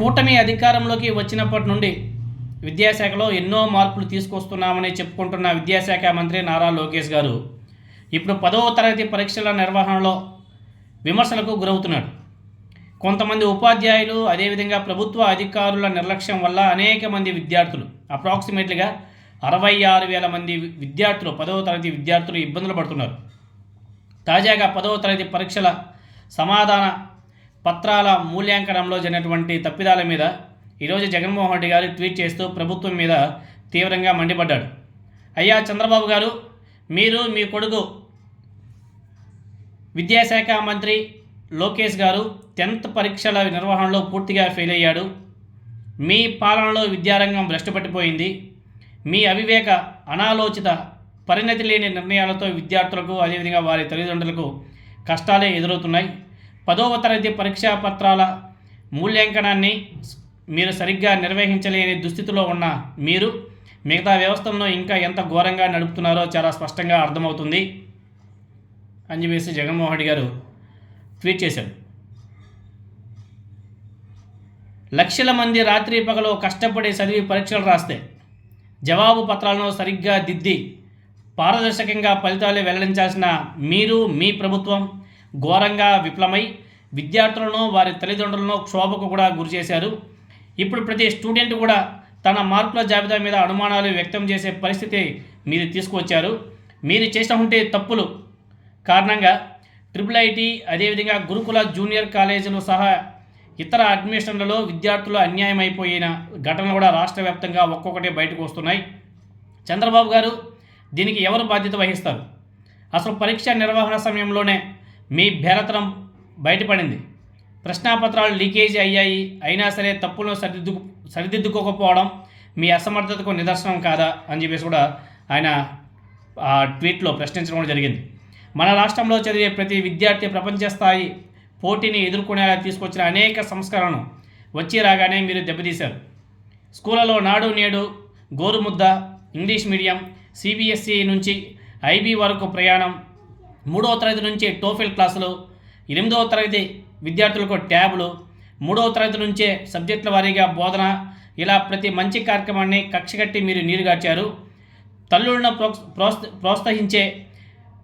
కూటమి అధికారంలోకి వచ్చినప్పటి నుండి విద్యాశాఖలో ఎన్నో మార్పులు తీసుకొస్తున్నామని చెప్పుకుంటున్న విద్యాశాఖ మంత్రి నారా లోకేష్ గారు ఇప్పుడు పదవ తరగతి పరీక్షల నిర్వహణలో విమర్శలకు గురవుతున్నాడు. కొంతమంది ఉపాధ్యాయులు అదేవిధంగా ప్రభుత్వ అధికారుల నిర్లక్ష్యం వల్ల అనేక మంది విద్యార్థులు అప్రాక్సిమేట్లీగా అరవై ఆరు వేల మంది విద్యార్థులు పదవ తరగతి విద్యార్థులు ఇబ్బందులు పడుతున్నారు. తాజాగా పదవ తరగతి పరీక్షల సమాధాన పత్రాల మూల్యాంకనంలో జరిగినటువంటి తప్పిదాల మీద ఈరోజు జగన్మోహన్ రెడ్డి గారు ట్వీట్ చేస్తూ ప్రభుత్వం మీద తీవ్రంగా మండిపడ్డాడు. అయ్యా చంద్రబాబు గారు మీరు మీ కొడుకు విద్యాశాఖ మంత్రి లోకేష్ గారు టెన్త్ పరీక్షల నిర్వహణలో పూర్తిగా ఫెయిల్ అయ్యాడు. మీ పాలనలో విద్యారంగం భ్రష్టపట్టిపోయింది మీ అవివేక అనాలోచిత పరిణతి లేని నిర్ణయాలతో విద్యార్థులకు అదేవిధంగా వారి తల్లిదండ్రులకు కష్టాలే ఎదురవుతున్నాయి. పదవ తరగతి పరీక్షా పత్రాల మూల్యాంకనాన్ని మీరు సరిగ్గా నిర్వహించలేని దుస్థితిలో ఉన్న మీరు మిగతా వ్యవస్థలను ఇంకా ఎంత ఘోరంగా నడుపుతున్నారో చాలా స్పష్టంగా అర్థమవుతుంది. అని చెప్పేసి జగన్మోహన్ రెడ్డి గారు ట్వీట్ చేశారు. లక్షల మంది రాత్రి పగలు కష్టపడి చదివి పరీక్షలు రాస్తే జవాబు పత్రాలను సరిగ్గా దిద్ది పారదర్శకంగా ఫలితాలు వెల్లడించాల్సిన మీరు మీ ప్రభుత్వం ఘోరంగా విఫలమై విద్యార్థులను వారి తల్లిదండ్రులను క్షోభకు కూడా గురి చేశారు. ఇప్పుడు ప్రతి స్టూడెంట్ కూడా తన మార్కుల జాబితా మీద అనుమానాలు వ్యక్తం చేసే పరిస్థితి మీరు తీసుకువచ్చారు. మీరు చేసిన ఉంటే తప్పులు. కారణంగా ట్రిపుల్ ఐటీ అదేవిధంగా గురుకుల జూనియర్ కాలేజీలు సహా ఇతర అడ్మిషన్లలో విద్యార్థులు అన్యాయం అయిపోయిన ఘటనలు కూడా రాష్ట్ర వ్యాప్తంగా ఒక్కొక్కటి బయటకు వస్తున్నాయి. చంద్రబాబు గారు దీనికి ఎవరు బాధ్యత వహిస్తారు? అసలు పరీక్ష నిర్వహణ సమయంలోనే మీ భేరతనం బయటపడింది. ప్రశ్నాపత్రాలు లీకేజీ అయ్యాయి. అయినా సరే తప్పులను సరిదిద్దు సరిదిద్దుకోకపోవడం మీ అసమర్థతకు నిదర్శనం కాదా అని చెప్పేసి కూడా ఆయన ఆ ట్వీట్లో ప్రశ్నించడం కూడా జరిగింది. మన రాష్ట్రంలో చదివే ప్రతి విద్యార్థి ప్రపంచ స్థాయి పోటీని ఎదుర్కొనేలా తీసుకొచ్చిన అనేక సంస్కరణను వచ్చి రాగానే మీరు దెబ్బతీశారు. స్కూళ్ళలో నాడు నేడు గోరుముద్ద ఇంగ్లీష్ మీడియం సిబిఎస్ఈ నుంచి ఐబీ వరకు ప్రయాణం మూడవ తరగతి నుంచి టోఫిల్ క్లాసులు ఎనిమిదవ తరగతి విద్యార్థులకు ట్యాబ్లు మూడవ తరగతి నుంచే సబ్జెక్టుల వారీగా బోధన ఇలా ప్రతి మంచి కార్యక్రమాన్ని కక్షగట్టి మీరు నీరుగార్చారు తల్లులను ప్రోత్స ప్రోత్స- ప్రోత్సహించే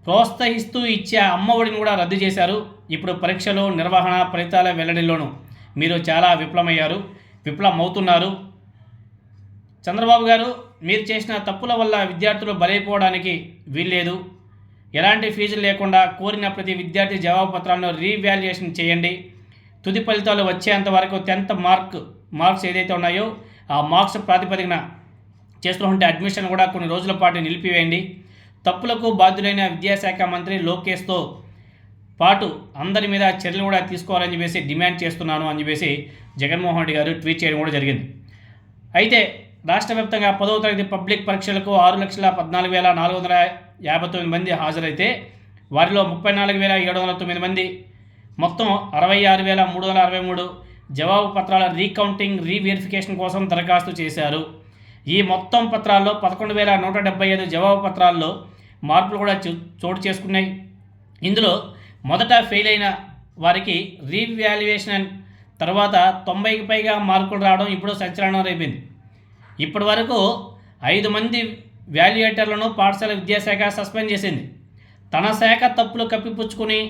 ప్రోత్సహిస్తూ ఇచ్చే అమ్మఒడిని కూడా రద్దు చేశారు. ఇప్పుడు పరీక్షలు నిర్వహణ ఫలితాల వెల్లడిలోనూ మీరు చాలా విఫలమయ్యారు విఫలమవుతున్నారు చంద్రబాబు గారు మీరు చేసిన తప్పుల వల్ల విద్యార్థులు బలైపోవడానికి వీల్లేదు. ఎలాంటి ఫీజులు లేకుండా కోరిన ప్రతి విద్యార్థి జవాబు పత్రాలను రీవాల్యుయేషన్ చేయండి. తుది ఫలితాలు వచ్చేంత వరకు టెన్త్ మార్క్ మార్క్స్ ఏదైతే ఉన్నాయో ఆ మార్క్స్ ప్రాతిపదికన చేస్తున్నటువంటి అడ్మిషన్ కూడా కొన్ని రోజుల పాటు నిలిపివేయండి. తప్పులకు బాధ్యులైన విద్యాశాఖ మంత్రి లోకేష్తో పాటు అందరి మీద చర్యలు కూడా తీసుకోవాలని చెప్పేసి డిమాండ్ చేస్తున్నాను అని చెప్పేసి జగన్మోహన్ రెడ్డి గారు ట్వీట్ చేయడం కూడా జరిగింది. అయితే రాష్ట్ర వ్యాప్తంగా పదవ తరగతి పబ్లిక్ పరీక్షలకు ఆరు లక్షల పద్నాలుగు వేల నాలుగు వందల యాభై తొమ్మిది మంది హాజరైతే వారిలో ముప్పై నాలుగు వేల ఏడు వందల తొమ్మిది మంది మొత్తం అరవై ఆరు వేల మూడు వందల అరవై మూడు జవాబు పత్రాల రీకౌంటింగ్ రీవెరిఫికేషన్ కోసం దరఖాస్తు చేశారు. ఈ మొత్తం పత్రాల్లో పదకొండు వేల నూట డెబ్బై ఐదు జవాబు పత్రాల్లో మార్పులు కూడా చో- చోటు చేసుకున్నాయి. ఇందులో మొదట ఫెయిల్ అయిన వారికి రీవాల్యుయేషన్ తర్వాత తొంభైకి పైగా మార్కులు రావడం ఇప్పుడు సంచలనం రేపింది. ఇప్పటి వరకు ఐదు మంది వాల్యుయేటర్లను పాఠశాల విద్యాశాఖ సస్పెండ్ చేసింది. తన శాఖ తప్పులు కప్పిపుచ్చుకుని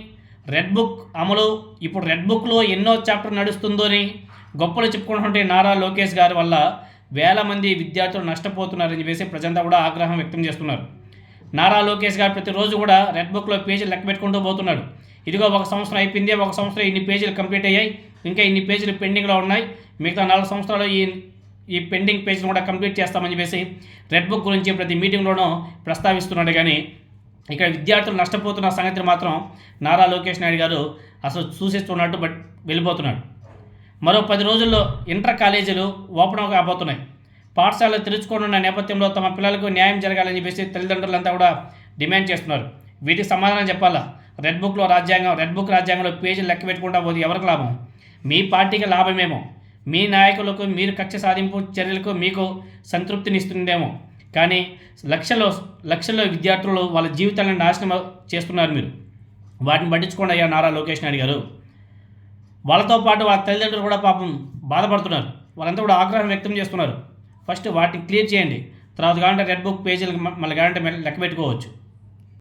రెడ్ బుక్ అమలు ఇప్పుడు రెడ్ బుక్లో ఎన్నో చాప్టర్ నడుస్తుందని గొప్పలు చెప్పుకుంటుంటే నారా లోకేష్ గారి వల్ల వేల మంది విద్యార్థులు నష్టపోతున్నారని చెప్పేసి ప్రజంతా కూడా ఆగ్రహం వ్యక్తం చేస్తున్నారు. నారా లోకేష్ గారు ప్రతిరోజు కూడా రెడ్ బుక్లో పేజీలు లెక్క పెట్టుకుంటూ పోతున్నాడు ఇదిగో ఒక సంవత్సరం అయిపోయింది ఒక సంవత్సరం ఇన్ని పేజీలు కంప్లీట్ అయ్యాయి ఇంకా ఇన్ని పేజీలు పెండింగ్లో ఉన్నాయి మిగతా నాలుగు సంవత్సరాలు ఈ ఈ పెండింగ్ పేజీలు కూడా కంప్లీట్ చేస్తామని చెప్పేసి రెడ్ బుక్ గురించి ప్రతి మీటింగ్లోనూ ప్రస్తావిస్తున్నాడు. కానీ ఇక్కడ విద్యార్థులు నష్టపోతున్న సంగతిని మాత్రం నారా లోకేష్ నాయుడు గారు అసలు చూసిస్తున్నట్టు బట్ వెళ్ళిపోతున్నాడు. మరో పది రోజుల్లో ఇంటర్ కాలేజీలు ఓపెన్ కాబోతున్నాయి. పాఠశాలలు తెరుచుకోనున్న నేపథ్యంలో తమ పిల్లలకు న్యాయం జరగాలని చెప్పేసి తల్లిదండ్రులంతా కూడా డిమాండ్ చేస్తున్నారు. వీటికి సమాధానం చెప్పాలా? రెడ్ బుక్లో రాజ్యాంగం రెడ్ బుక్ రాజ్యాంగంలో పేజీలు లెక్క పెట్టుకుంటా పోతే ఎవరికి లాభం? మీ పార్టీకి లాభమేమో. మీ నాయకులకు మీరు కక్ష సాధింపు చర్యలకు మీకు సంతృప్తినిస్తుందేమో. కానీ లక్షల్లో లక్షల్లో విద్యార్థులు వాళ్ళ జీవితాలను నాశనం చేస్తున్నారు మీరు. వాటిని పట్టించుకోండి అయ్యా నారా లోకేష్ నాయుడు గారు. వాళ్ళతో పాటు వాళ్ళ తల్లిదండ్రులు కూడా పాపం బాధపడుతున్నారు. వాళ్ళంతా కూడా ఆగ్రహం వ్యక్తం చేస్తున్నారు. ఫస్ట్ వాటిని క్లియర్ చేయండి. తర్వాత కావాలంటే రెడ్ బుక్ పేజీలకు మళ్ళీ కావాలంటే లెక్క పెట్టుకోవచ్చు.